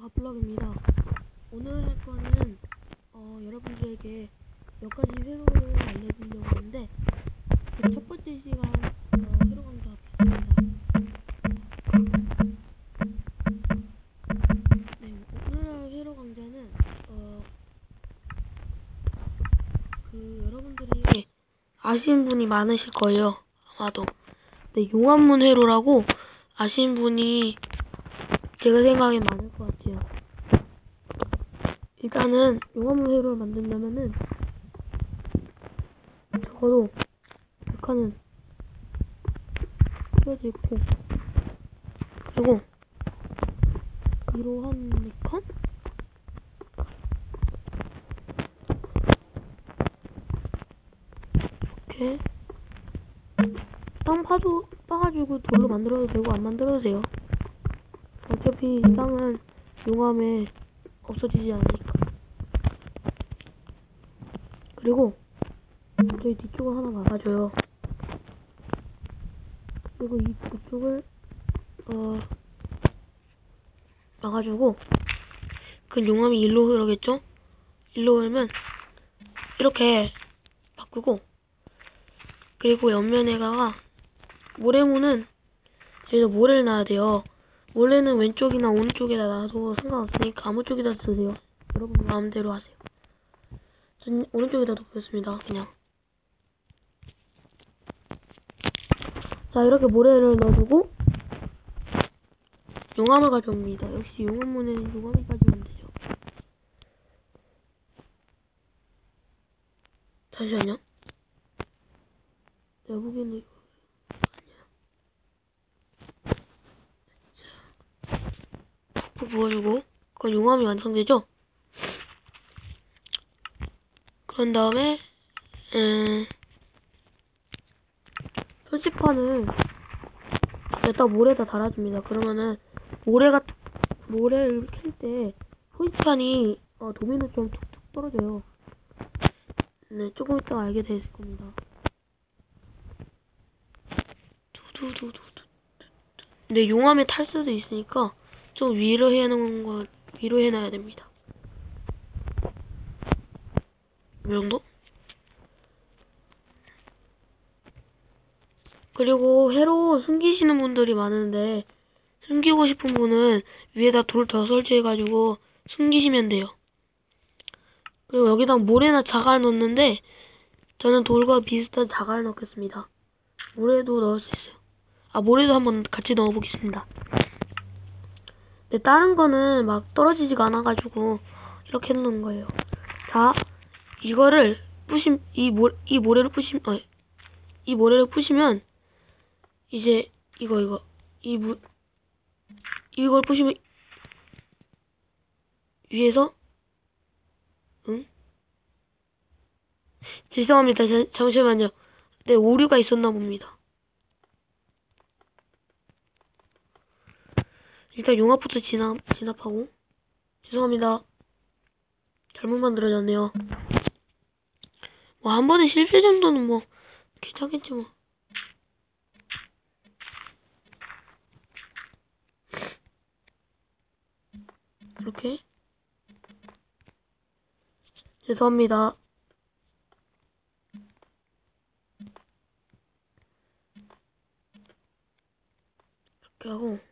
가블럭입니다. 오늘 할 거는 어, 여러분들에게 몇 가지 회로를 알려드리려고 하는데 그 첫 번째 시간 어, 회로 강좌 있습니다. 네, 오늘 할 회로 강좌는 어, 그 여러분들이 아시는 분이 많으실 거예요. 아마도. 네, 용암문 회로라고 아시는 분이 제가 생각에 많을 것 같아요. 일단은 용암문 회로를 만들려면은 적어도 백화는 펴지고 그리고 위로 한 4칸? 이렇게 땅 파도 파가지고 돌로 만들어도 되고 안 만들어도 돼요. 어차피 땅은 용암에 없어지지 않으니까. 그리고 저희 뒤쪽을 하나 막아줘요. 그리고 이 그쪽을 어 막아주고 그 용암이 일로 흐르겠죠? 일로 흐르면 이렇게 바꾸고 그리고 옆면에다가 모래문은 여기서 모래를 놔야 돼요. 모래는 왼쪽이나 오른쪽에다 놔도 상관없으니까 아무 쪽에다 쓰세요. 여러분 마음대로 하세요. 전 오른쪽에다 놓겠습니다. 그냥. 자 이렇게 모래를 넣어주고 용암을 가져옵니다. 역시 용암문에는 용암이 빠지면 되죠. 잠시만요. 내가 보기에는 이거. 푹 부어주고 그건 용암이 완성되죠? 그런 다음에 음, 표지판을 여기다 모래에다 달아줍니다. 그러면은 모래가 모래를 캘 때 표지판이 어, 도미노처럼 툭툭 떨어져요. 네, 조금 있다가 알게 되실 겁니다. 두두두두두. 근데 용암에 탈 수도 있으니까 좀 위로 해놓은 거 위로 해놔야 됩니다. 이 정도? 그리고 회로 숨기시는 분들이 많은데 숨기고 싶은 분은 위에다 돌 더 설치해가지고 숨기시면 돼요. 그리고 여기다 모래나 자갈 넣는데 저는 돌과 비슷한 자갈 넣겠습니다. 모래도 넣을 수 있어요. 아 모래도 한번 같이 넣어보겠습니다. 근데 다른 거는 막 떨어지지가 않아가지고 이렇게 해놓는 거예요. 자 이거를 부심 이 모 이 모래를 부심 어, 이 모래를 부시면 이제 이거 이거 이 무, 이걸 보시면 위에서 응? 죄송합니다. 자, 잠시만요. 네, 오류가 있었나 봅니다. 일단 용암부터 진압, 진압하고 죄송합니다. 잘못 만들어졌네요. 뭐 한 번에 실패 정도는 뭐 괜찮겠지 뭐. 이렇게 죄송합니다. 이렇게 하고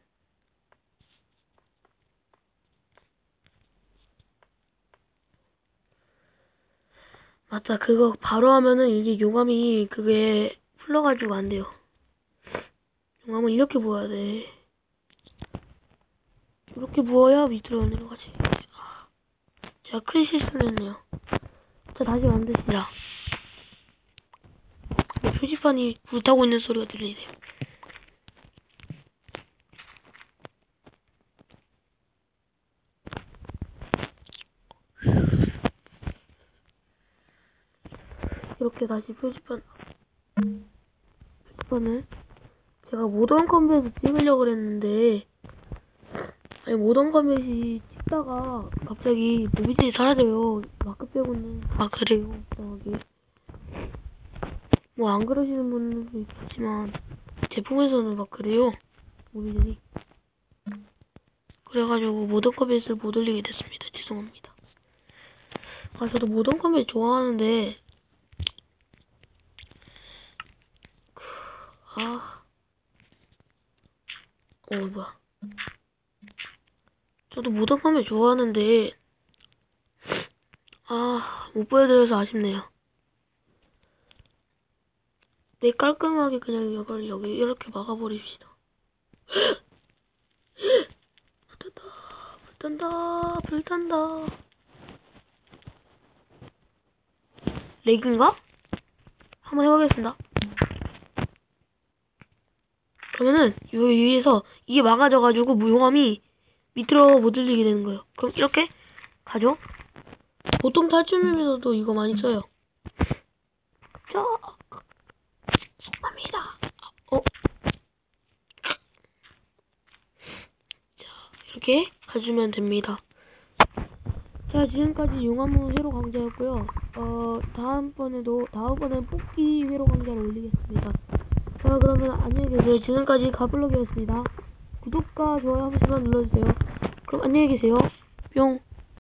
맞다 그거 바로 하면은 이게 용암이 그게 풀려가지고 안 돼요. 용암은 이렇게 부어야 돼. 이렇게 부어야 밑으로 내려가지. 아, 제가 큰 실수를 했네요. 자, 다시 만드시자. 뭐 표지판이 불타고 있는 소리가 들리네요. 이렇게 다시 표지판, 표지판을 제가 모던 컴퓨에서 찍으려고 그랬는데 아니 모던 컴뱃이 찍다가 갑자기 모비진이 사라져요. 마크 빼고는 아 그래요. 이상하게. 뭐 안 그러시는 분들도 있지만 제품에서는 막 그래요. 모비진이. 그래가지고 모던 컴뱃을 못 올리게 됐습니다. 죄송합니다. 아, 저도 모던 컴뱃 좋아하는데, 그, 아, 어, 뭐야. 저도 컴뱃 좋아하는데, 아, 못 보여드려서 아쉽네요. 네, 깔끔하게 그냥 이걸 여기 이렇게 막아버립시다. 불탄다, 불탄다, 불탄다. 렉인가? 한번 해보겠습니다. 그러면은, 요 위에서 이게 막아져가지고 무용함이 밑으로 못 들리게 되는 거예요. 그럼 이렇게 가죠? 보통 탈출맵에서도 이거 많이 써요. 자, 갑니다. 어? 자, 이렇게 가주면 됩니다. 자, 지금까지 용암문 회로 강좌였고요. 어, 다음번에도, 다음번엔 뽑기 회로 강좌를 올리겠습니다. 자, 그러면 안녕히 계세요. 지금까지 가블럭이었습니다. 구독과 좋아요 한 번씩만 눌러주세요. 그럼 안녕히 계세요. 뿅.